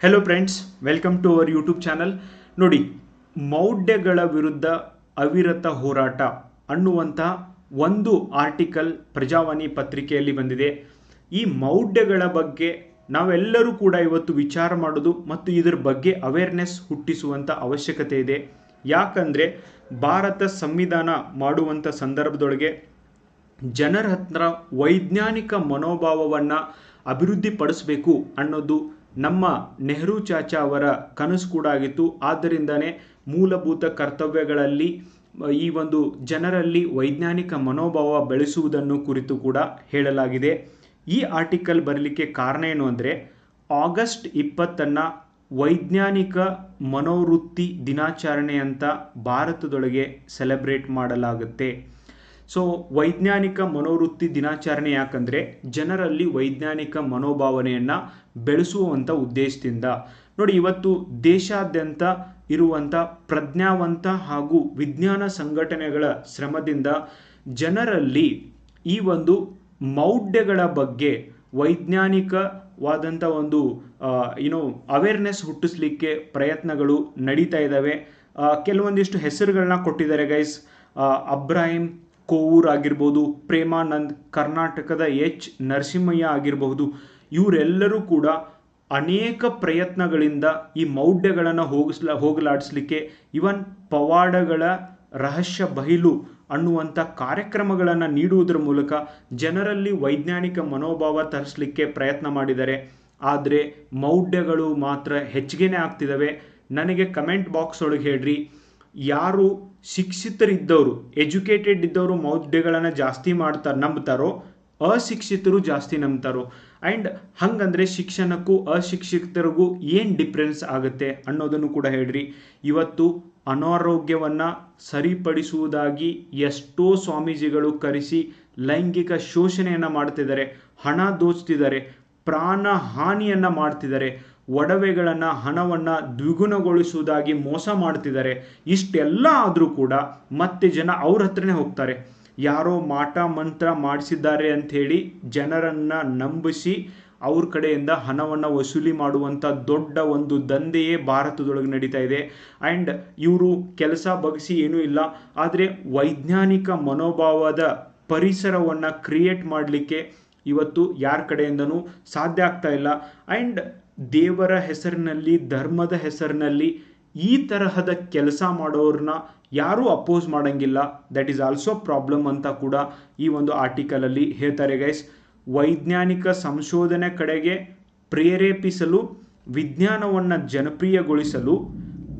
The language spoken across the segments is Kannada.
Hello friends welcome to our YouTube channel ನೋಡಿ, ಮೌಢ್ಯಗಳ ವಿರುದ್ಧ ಅವಿರತ ಹೋರಾಟ ಅನ್ನುವಂಥ ಒಂದು ಆರ್ಟಿಕಲ್ ಪ್ರಜಾವಾಣಿ ಪತ್ರಿಕೆಯಲ್ಲಿ ಬಂದಿದೆ. ಈ ಮೌಢ್ಯಗಳ ಬಗ್ಗೆ ನಾವೆಲ್ಲರೂ ಕೂಡ ಇವತ್ತು ವಿಚಾರ ಮಾಡೋದು ಮತ್ತು ಇದರ ಬಗ್ಗೆ ಅವೇರ್ನೆಸ್ ಹುಟ್ಟಿಸುವಂಥ ಅವಶ್ಯಕತೆ ಇದೆ. ಯಾಕಂದರೆ, ಭಾರತ ಸಂವಿಧಾನ ಮಾಡುವಂಥ ಸಂದರ್ಭದೊಳಗೆ ಜನರ ಹತ್ರ ವೈಜ್ಞಾನಿಕ ಮನೋಭಾವವನ್ನು ಅಭಿವೃದ್ಧಿಪಡಿಸಬೇಕು ಅನ್ನೋದು ನಮ್ಮ ನೆಹರು ಚಾಚಾ ಅವರ ಕನಸು ಕೂಡ ಆಗಿತ್ತು. ಆದ್ದರಿಂದನೇ ಮೂಲಭೂತ ಕರ್ತವ್ಯಗಳಲ್ಲಿ, ಈ ಒಂದು ಜನರಲ್ಲಿ ವೈಜ್ಞಾನಿಕ ಮನೋಭಾವ ಬೆಳೆಸುವುದನ್ನು ಕುರಿತು ಕೂಡ ಹೇಳಲಾಗಿದೆ. ಈ ಆರ್ಟಿಕಲ್ ಬರಲಿಕ್ಕೆ ಕಾರಣ ಏನು ಅಂದರೆ, ಆಗಸ್ಟ್ ಇಪ್ಪತ್ತನ್ನು ವೈಜ್ಞಾನಿಕ ಮನೋವೃತ್ತಿ ದಿನಾಚರಣೆ ಅಂತ ಭಾರತದೊಳಗೆ ಸೆಲೆಬ್ರೇಟ್ ಮಾಡಲಾಗುತ್ತೆ. ಸೊ ವೈಜ್ಞಾನಿಕ ಮನೋವೃತ್ತಿ ದಿನಾಚರಣೆ ಯಾಕಂದರೆ ಜನರಲ್ಲಿ ವೈಜ್ಞಾನಿಕ ಮನೋಭಾವನೆಯನ್ನು ಬೆಳೆಸುವಂಥ ಉದ್ದೇಶದಿಂದ. ನೋಡಿ, ಇವತ್ತು ದೇಶಾದ್ಯಂತ ಇರುವಂಥ ಪ್ರಜ್ಞಾವಂತ ಹಾಗೂ ವಿಜ್ಞಾನ ಸಂಘಟನೆಗಳ ಶ್ರಮದಿಂದ ಜನರಲ್ಲಿ ಈ ಒಂದು ಮೌಢ್ಯಗಳ ಬಗ್ಗೆ ವೈಜ್ಞಾನಿಕವಾದಂಥ ಒಂದು ಏನೋ ಅವೇರ್ನೆಸ್ ಹುಟ್ಟಿಸ್ಲಿಕ್ಕೆ ಪ್ರಯತ್ನಗಳು ನಡೀತಾ ಇದ್ದಾವೆ ಕೆಲವೊಂದಿಷ್ಟು ಹೆಸರುಗಳನ್ನ ಕೊಟ್ಟಿದ್ದಾರೆ ಗೈಸ್ ಅಬ್ರಾಹಿಂ ಕೋವೂರ್ ಆಗಿರ್ಬೋದು, ಪ್ರೇಮಾನಂದ್, ಕರ್ನಾಟಕದ ಎಚ್. ನರಸಿಂಹಯ್ಯ ಆಗಿರಬಹುದು. ಇವರೆಲ್ಲರೂ ಕೂಡ ಅನೇಕ ಪ್ರಯತ್ನಗಳಿಂದ ಈ ಮೌಢ್ಯಗಳನ್ನು ಹೋಗಿಸ್ಲ, ಹೋಗಲಾಡಿಸ್ಲಿಕ್ಕೆ ಇವನ್ ಪವಾಡಗಳ ರಹಸ್ಯ ಬಹಿಲು ಅನ್ನುವಂಥ ಕಾರ್ಯಕ್ರಮಗಳನ್ನು ನೀಡುವುದರ ಮೂಲಕ ಜನರಲ್ಲಿ ವೈಜ್ಞಾನಿಕ ಮನೋಭಾವ ತರಿಸಲಿಕ್ಕೆ ಪ್ರಯತ್ನ ಮಾಡಿದ್ದಾರೆ. ಆದರೆ ಮೌಢ್ಯಗಳು ಮಾತ್ರ ಹೆಚ್ಚಿಗೆನೇ ಆಗ್ತಿದ್ದಾವೆ ನನಗೆ ಕಮೆಂಟ್ ಬಾಕ್ಸ್ ಒಳಗೆ ಹೇಳ್ರಿ, ಯಾರು ಶಿಕ್ಷಿತರಿದ್ದವರು ಎಜುಕೇಟೆಡ್ ಇದ್ದವರು ಮೌಢ್ಯಗಳನ್ನು ಜಾಸ್ತಿ ಮಾಡ್ತಾರೆ, ನಂಬ್ತಾರೋ? ಅಶಿಕ್ಷಿತರು ಜಾಸ್ತಿ ನಂಬ್ತಾರೋ? ಆ್ಯಂಡ್ ಹಂಗಂದ್ರೆ ಶಿಕ್ಷಣಕ್ಕೂ ಅಶಿಕ್ಷಿತರಿಗೂ ಏನು ಡಿಫ್ರೆನ್ಸ್ ಆಗುತ್ತೆ ಅನ್ನೋದನ್ನು ಕೂಡ ಹೇಳ್ರಿ. ಇವತ್ತು ಅನಾರೋಗ್ಯವನ್ನು ಸರಿಪಡಿಸುವುದಾಗಿ ಎಷ್ಟೋ ಸ್ವಾಮೀಜಿಗಳು ಕರೆಸಿ ಲೈಂಗಿಕ ಶೋಷಣೆಯನ್ನು ಮಾಡ್ತಿದ್ದಾರೆ, ಹಣ ದೋಚ್ತಿದ್ದಾರೆ, ಪ್ರಾಣ ಹಾನಿಯನ್ನು ಮಾಡ್ತಿದ್ದಾರೆ. ಒಡವೆಗಳನ್ನು, ಹಣವನ್ನು ದ್ವಿಗುಣಗೊಳಿಸುವುದಾಗಿ ಮೋಸ ಮಾಡ್ತಿದ್ದಾರೆ. ಇಷ್ಟೆಲ್ಲ ಆದರೂ ಕೂಡ ಮತ್ತೆ ಜನ ಅವ್ರ ಹತ್ರನೇ ಹೋಗ್ತಾರೆ. ಯಾರೋ ಮಾಟ ಮಂತ್ರ ಮಾಡಿಸಿದ್ದಾರೆ ಅಂಥೇಳಿ ಜನರನ್ನು ನಂಬಿಸಿ ಅವ್ರ ಕಡೆಯಿಂದ ಹಣವನ್ನು ವಸೂಲಿ ಮಾಡುವಂಥ ದೊಡ್ಡ ಒಂದು ದಂಧೆಯೇ ಭಾರತದೊಳಗೆ ನಡೀತಾ ಇದೆ. ಆ್ಯಂಡ್ ಇವರು ಕೆಲಸ ಬಗ್ಸಿ ಏನೂ ಇಲ್ಲ. ಆದರೆ ವೈಜ್ಞಾನಿಕ ಮನೋಭಾವದ ಪರಿಸರವನ್ನು ಕ್ರಿಯೇಟ್ ಮಾಡಲಿಕ್ಕೆ ಇವತ್ತು ಯಾರ ಕಡೆಯಿಂದನೂ ಸಾಧ್ಯ ಆಗ್ತಾ ಇಲ್ಲ. ಆ್ಯಂಡ್ ದೇವರ ಹೆಸರಿನಲ್ಲಿ, ಧರ್ಮದ ಹೆಸರಿನಲ್ಲಿ ಈ ತರಹದ ಕೆಲಸ ಮಾಡೋರನ್ನ ಯಾರೂ ಅಪೋಸ್ ಮಾಡೋಂಗಿಲ್ಲ. ದಟ್ ಈಸ್ ಆಲ್ಸೋ ಪ್ರಾಬ್ಲಮ್ ಅಂತ ಕೂಡ ಈ ಒಂದು ಆರ್ಟಿಕಲಲ್ಲಿ ಹೇಳ್ತಾರೆ ಗೈಸ್ ವೈಜ್ಞಾನಿಕ ಸಂಶೋಧನೆ ಕಡೆಗೆ ಪ್ರೇರೇಪಿಸಲು, ವಿಜ್ಞಾನವನ್ನು ಜನಪ್ರಿಯಗೊಳಿಸಲು,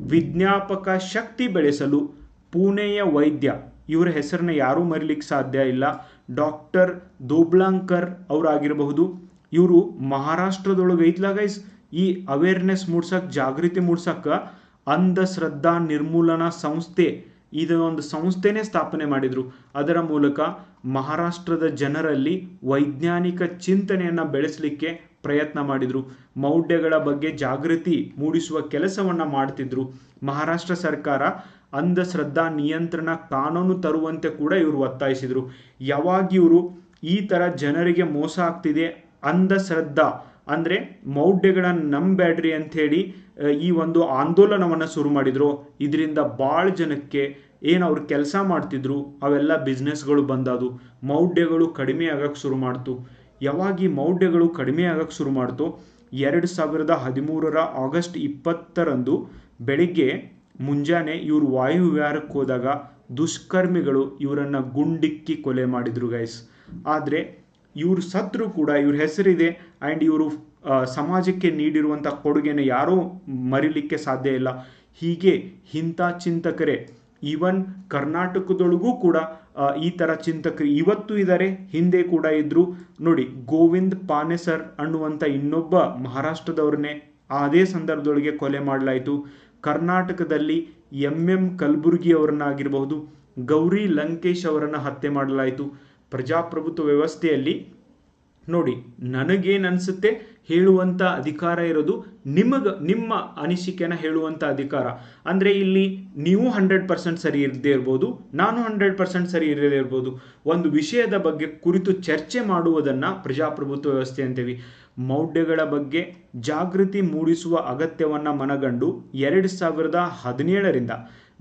ವಿಜ್ಞಾಪಕ ಶಕ್ತಿ ಬೆಳೆಸಲು ಪುಣೆಯ ವೈದ್ಯ, ಇವರ ಹೆಸರನ್ನ ಯಾರೂ ಮರಿಲಿಕ್ಕೆ ಸಾಧ್ಯ ಇಲ್ಲ. ಡಾಕ್ಟರ್ ದೋಬ್ಲಾಂಕರ್ ಅವರಾಗಿರಬಹುದು. ಇವರು ಮಹಾರಾಷ್ಟ್ರದೊಳಗೆ ಐತ್ಲ ಗೈಸ್ ಈ ಅವೇರ್ನೆಸ್ ಮೂಡ್ಸಕ್ಕೆ ಜಾಗೃತಿ ಮೂಡ್ಸಕ್ಕೆ ಅಂಧಶ್ರದ್ಧಾ ನಿರ್ಮೂಲನಾ ಸಂಸ್ಥೆ ಇದೊಂದು ಸಂಸ್ಥೆನೇ ಸ್ಥಾಪನೆ ಮಾಡಿದರು. ಅದರ ಮೂಲಕ ಮಹಾರಾಷ್ಟ್ರದ ಜನರಲ್ಲಿ ವೈಜ್ಞಾನಿಕ ಚಿಂತನೆಯನ್ನು ಬೆಳೆಸಲಿಕ್ಕೆ ಪ್ರಯತ್ನ ಮಾಡಿದರು. ಮೌಢ್ಯಗಳ ಬಗ್ಗೆ ಜಾಗೃತಿ ಮೂಡಿಸುವ ಕೆಲಸವನ್ನು ಮಾಡ್ತಿದ್ರು. ಮಹಾರಾಷ್ಟ್ರ ಸರ್ಕಾರ ಅಂಧಶ್ರದ್ಧಾ ನಿಯಂತ್ರಣ ಕಾನೂನು ತರುವಂತೆ ಕೂಡ ಇವರು ಒತ್ತಾಯಿಸಿದರು. ಯಾವಾಗ ಇವರು ಈ ಥರ ಜನರಿಗೆ ಮೋಸ ಆಗ್ತಿದೆ ಅಂಧಶ್ರದ್ಧಾ ಅಂದರೆ ಮೌಢ್ಯಗಳನ್ನು ನಂಬೇಡ್ರಿ ಅಂಥೇಳಿ ಈ ಒಂದು ಆಂದೋಲನವನ್ನು ಶುರು ಮಾಡಿದರು. ಇದರಿಂದ ಭಾಳ ಜನಕ್ಕೆ ಏನು ಅವ್ರು ಕೆಲಸ ಮಾಡ್ತಿದ್ರು, ಅವೆಲ್ಲ ಬಿಸ್ನೆಸ್ಗಳು ಬಂದದು ಮೌಢ್ಯಗಳು ಕಡಿಮೆ ಆಗಕ್ಕೆ ಶುರು ಮಾಡ್ತು. ಯಾವಾಗ ಈ ಮೌಢ್ಯಗಳು ಕಡಿಮೆ ಆಗಕ್ಕೆ ಶುರು ಮಾಡ್ತು? ಎರಡು ಸಾವಿರದ ಹದಿಮೂರರ ಆಗಸ್ಟ್ ಇಪ್ಪತ್ತರಂದು ಬೆಳಿಗ್ಗೆ ಮುಂಜಾನೆ ಇವರು ವಾಯುವಿಹಾರಕ್ಕೆ ಹೋದಾಗ ದುಷ್ಕರ್ಮಿಗಳು ಇವರನ್ನು ಗುಂಡಿಕ್ಕಿ ಕೊಲೆ ಮಾಡಿದರು ಗೈಸ್ ಆದರೆ ಇವರು ಸತ್ರು ಕೂಡ, ಇವ್ರ ಹೆಸರಿದೆ ಆ್ಯಂಡ್ ಇವರು ಸಮಾಜಕ್ಕೆ ನೀಡಿರುವಂಥ ಕೊಡುಗೆನ ಯಾರೂ ಮರಿಲಿಕ್ಕೆ ಸಾಧ್ಯ ಇಲ್ಲ. ಹೀಗೆ ಇಂಥ ಚಿಂತಕರೇ, ಈವನ್ ಕರ್ನಾಟಕದೊಳಗೂ ಕೂಡ ಈ ಥರ ಚಿಂತಕರು ಇವತ್ತು ಇದ್ದಾರೆ ಹಿಂದೆ ಕೂಡ ಇದ್ದರು ನೋಡಿ, ಗೋವಿಂದ್ ಪಾನೆಸರ್ ಅನ್ನುವಂಥ ಇನ್ನೊಬ್ಬ ಮಹಾರಾಷ್ಟ್ರದವ್ರನ್ನೇ ಅದೇ ಸಂದರ್ಭದೊಳಗೆ ಕೊಲೆ ಮಾಡಲಾಯಿತು. ಕರ್ನಾಟಕದಲ್ಲಿ ಎಂ ಎಂ ಕಲಬುರ್ಗಿ ಅವರನ್ನಾಗಿರಬಹುದು, ಗೌರಿ ಲಂಕೇಶ್ ಅವರನ್ನು ಹತ್ಯೆ ಮಾಡಲಾಯಿತು. ಪ್ರಜಾಪ್ರಭುತ್ವ ವ್ಯವಸ್ಥೆಯಲ್ಲಿ ನೋಡಿ ನನಗೇನು ಅನಿಸುತ್ತೆ ಹೇಳುವಂಥ ಅಧಿಕಾರ ಇರೋದು ನಿಮಗೆ, ನಿಮ್ಮ ಅನಿಸಿಕೆನ ಹೇಳುವಂಥ ಅಧಿಕಾರ. ಅಂದರೆ ಇಲ್ಲಿ ನೀವು ಹಂಡ್ರೆಡ್ ಪರ್ಸೆಂಟ್ ಸರಿ ಇರದೇ ಇರ್ಬೋದು, ನಾನು ಹಂಡ್ರೆಡ್ ಪರ್ಸೆಂಟ್ ಸರಿ ಇರದೇ ಇರ್ಬೋದು. ಒಂದು ವಿಷಯದ ಬಗ್ಗೆ ಕುರಿತು ಚರ್ಚೆ ಮಾಡುವುದನ್ನು ಪ್ರಜಾಪ್ರಭುತ್ವ ವ್ಯವಸ್ಥೆ ಅಂತೀವಿ. ಮೌಢ್ಯಗಳ ಬಗ್ಗೆ ಜಾಗೃತಿ ಮೂಡಿಸುವ ಅಗತ್ಯವನ್ನು ಮನಗಂಡು ಎರಡು ಸಾವಿರದ ಹದಿನೇಳರಿಂದ,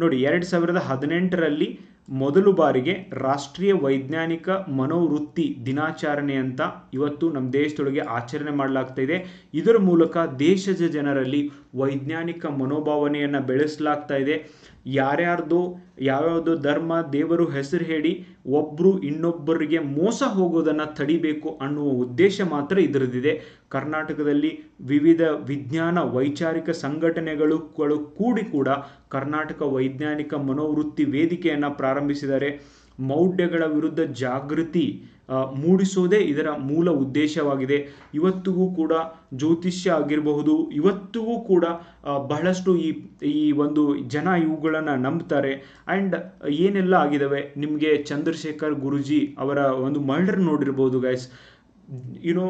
ನೋಡಿ ಎರಡು ಸಾವಿರದ ಹದಿನೆಂಟರಲ್ಲಿ ಮೊದಲು ಬಾರಿಗೆ ರಾಷ್ಟ್ರೀಯ ವೈಜ್ಞಾನಿಕ ಮನೋವೃತ್ತಿ ದಿನಾಚರಣೆ ಅಂತ ಇವತ್ತು ನಮ್ಮ ದೇಶದೊಳಗೆ ಆಚರಣೆ ಮಾಡಲಾಗ್ತಾ ಇದೆ. ಇದರ ಮೂಲಕ ದೇಶದ ಜನರಲ್ಲಿ ವೈಜ್ಞಾನಿಕ ಮನೋಭಾವನೆಯನ್ನು ಬೆಳೆಸಲಾಗ್ತಾ ಇದೆ. ಯಾರ್ಯಾರ್ದು, ಯಾವ್ಯಾವುದೋ ಧರ್ಮ, ದೇವರು ಹೆಸರು ಹೇಳಿ ಒಬ್ಬರು ಇನ್ನೊಬ್ಬರಿಗೆ ಮೋಸ ಹೋಗೋದನ್ನು ತಡಿಬೇಕು ಅನ್ನುವ ಉದ್ದೇಶ ಮಾತ್ರ ಇದರದಿದೆ ಕರ್ನಾಟಕದಲ್ಲಿ ವಿವಿಧ ವಿಜ್ಞಾನ ವೈಚಾರಿಕ ಸಂಘಟನೆಗಳು ಕೂಡಿ ಕೂಡ ಕರ್ನಾಟಕ ವೈಜ್ಞಾನಿಕ ಮನೋವೃತ್ತಿ ವೇದಿಕೆಯನ್ನು ಪ್ರಾರಂಭಿಸಿದ್ದಾರೆ ಮೌಢ್ಯಗಳ ವಿರುದ್ಧ ಜಾಗೃತಿ ಮೂಡಿಸೋದೇ ಇದರ ಮೂಲ ಉದ್ದೇಶವಾಗಿದೆ. ಇವತ್ತಿಗೂ ಕೂಡ ಜ್ಯೋತಿಷ್ಯ ಆಗಿರಬಹುದು, ಇವತ್ತಿಗೂ ಕೂಡ ಬಹಳಷ್ಟು ಈ ಈ ಒಂದು ಜನ ಇವುಗಳನ್ನು ನಂಬ್ತಾರೆ. ಆ್ಯಂಡ್ ಏನೆಲ್ಲ ಆಗಿದ್ದಾವೆ ನಿಮಗೆ ಚಂದ್ರಶೇಖರ್ ಗುರುಜಿ ಅವರ ಒಂದು ಮರ್ಡರ್ ನೋಡಿರ್ಬೋದು ಗೈಸ್ ಯುನೋ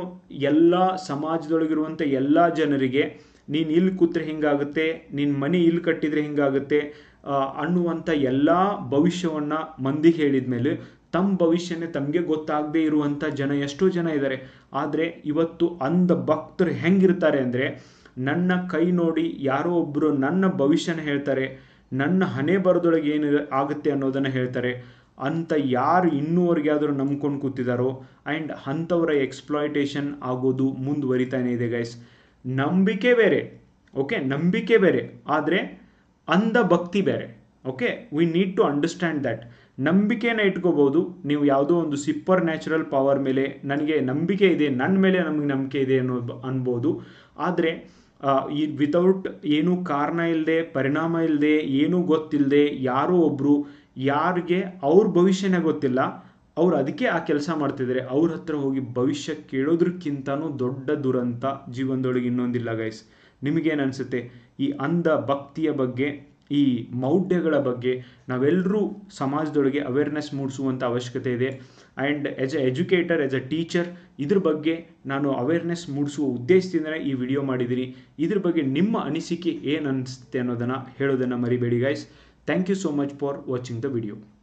ಎಲ್ಲ ಸಮಾಜದೊಳಗಿರುವಂಥ ಎಲ್ಲ ಜನರಿಗೆ ನೀನು ಇಲ್ಲಿ ಕೂತ್ರೆ ಹಿಂಗಾಗುತ್ತೆ ನಿನ್ನ ಮನೆ ಇಲ್ಲಿ ಕಟ್ಟಿದರೆ ಹಿಂಗಾಗುತ್ತೆ ಅನ್ನುವಂಥ ಎಲ್ಲ ಭವಿಷ್ಯವನ್ನು ಮಂದಿಗೆ ಹೇಳಿದ ಮೇಲೆ ತಮ್ಮ ಭವಿಷ್ಯನೇ ತಮಗೆ ಗೊತ್ತಾಗದೇ ಇರುವಂಥ ಜನ ಎಷ್ಟೋ ಜನ ಇದ್ದಾರೆ ಆದರೆ ಇವತ್ತು ಅಂಧ ಭಕ್ತರು ಹೆಂಗಿರ್ತಾರೆ ಅಂದರೆ ನನ್ನ ಕೈ ನೋಡಿ ಯಾರೋ ಒಬ್ಬರು ನನ್ನ ಭವಿಷ್ಯನ ಹೇಳ್ತಾರೆ, ನನ್ನ ಹಣೆ ಬರದೊಳಗೆ ಏನು ಆಗುತ್ತೆ ಅನ್ನೋದನ್ನು ಹೇಳ್ತಾರೆ. ಅಂತ ಯಾರು ಇನ್ನೂವರೆಗೆ ಆದರೂ ನಂಬ್ಕೊಂಡು ಕೂತಿದ್ದಾರೋ ಆ್ಯಂಡ್ ಅಂಥವರ ಎಕ್ಸ್ಪ್ಲಾಯ್ಟೇಷನ್ ಆಗೋದು ಮುಂದುವರಿತಾನೆ ಇದೆ ಗೈಸ್ ನಂಬಿಕೆ ಬೇರೆ ಓಕೆ ನಂಬಿಕೆ ಬೇರೆ, ಆದರೆ ಅಂಧ ಭಕ್ತಿ ಬೇರೆ okay we need to understand that ನಂಬಿಕೆನ ಇಟ್ಕೋಬೋದು ನೀವು ಯಾವುದೋ ಒಂದು ಸಿಪ್ಪರ್ ನ್ಯಾಚುರಲ್ ಪವರ್ ಮೇಲೆ ನನಗೆ ನಂಬಿಕೆ ಇದೆ ನನ್ನ ಮೇಲೆ ನಮಗೆ ನಂಬಿಕೆ ಇದೆ ಅನ್ನೋ ಅನ್ಬೋದು. ಆದರೆ ಈ ವಿತೌಟ್ ಏನೂ ಕಾರಣ ಇಲ್ಲದೆ ಪರಿಣಾಮ ಇಲ್ಲದೆ ಏನೂ ಗೊತ್ತಿಲ್ಲದೆ ಯಾರೋ ಒಬ್ಬರು ಯಾರಿಗೆ ಅವ್ರ ಭವಿಷ್ಯನೇ ಗೊತ್ತಿಲ್ಲ, ಅವ್ರು ಅದಕ್ಕೆ ಆ ಕೆಲಸ ಮಾಡ್ತಿದ್ದಾರೆ ಅವ್ರ ಹತ್ರ ಹೋಗಿ ಭವಿಷ್ಯ ಕೇಳೋದ್ರಕ್ಕಿಂತನೂ ದೊಡ್ಡ ದುರಂತ ಜೀವನದೊಳಗೆ ಇನ್ನೊಂದಿಲ್ಲ ಗೈಸ್ ನಿಮಗೇನು ಅನಿಸುತ್ತೆ? ಈ ಅಂಧ ಭಕ್ತಿಯ ಬಗ್ಗೆ, ಈ ಮೌಢ್ಯಗಳ ಬಗ್ಗೆ ನಾವೆಲ್ಲರೂ ಸಮಾಜದೊಳಗೆ ಅವೇರ್ನೆಸ್ ಮೂಡಿಸುವಂಥ ಅವಶ್ಯಕತೆ ಇದೆ. And as a educator as a teacher ಇದ್ರ ಬಗ್ಗೆ ನಾನು ಅವೇರ್ನೆಸ್ ಮೂಡಿಸುವ ಉದ್ದೇಶದಿಂದಲೇ ಈ ವಿಡಿಯೋ ಮಾಡಿದ್ದೀನಿ ಇದ್ರ ಬಗ್ಗೆ ನಿಮ್ಮ ಅನಿಸಿಕೆ ಏನು ಅನಿಸುತ್ತೆ ಅನ್ನೋದನ್ನು ಹೇಳೋದನ್ನು ಮರಿಬೇಡಿ guys Thank you so much for watching the video.